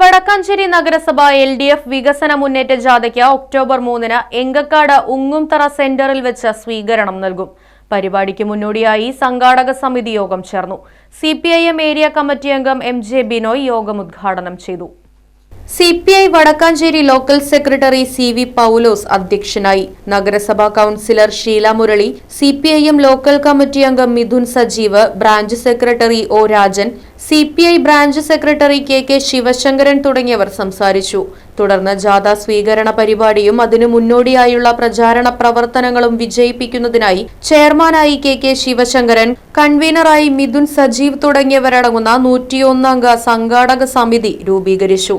Vadakkanchery നഗരസഭ L D F വികസന മുന്നേറ്റ ജാഥയ്ക്ക് ഒക്ടോബർ മൂന്നിന് എങ്കക്കാട് ഉങ്ങുംതറ സെന്ററിൽ വെച്ച് സ്വീകരണം നൽകും. പരിപാടിക്ക് മുന്നോടിയായി സംഘാടക സമിതി യോഗം ചേർന്നു. സി ഏരിയ കമ്മിറ്റി അംഗം എം ജെ ബിനോയ് യോഗം ഉദ്ഘാടനം ചെയ്തു. C P I Vadakkanchery local secretary C V Paulose അധ്യക്ഷനായി. നഗരസഭാ councillor Sheela Murali C P I M local committee അംഗം Midhun Sajeev branch secretary O Rajan C P I branch secretary K K Sivasankaran തുടങ്ങിയവർ സംസാരിച്ചു. തുടർന്ന് ജാഥ സ്വീകരണ പരിപാടിയും അതിനു മുന്നോടിയായുള്ള പ്രചാരണ പ്രവർത്തനങ്ങളും വിജയിപ്പിക്കുന്നതിനായി ചെയർമാനായി കെ കെ ശിവശങ്കരൻ കൺവീനറായി മിഥുൻ സജീവ് തുടങ്ങിയവരടങ്ങുന്ന നൂറ്റിയൊന്നംഗ സംഘാടക സമിതി രൂപീകരിച്ചു.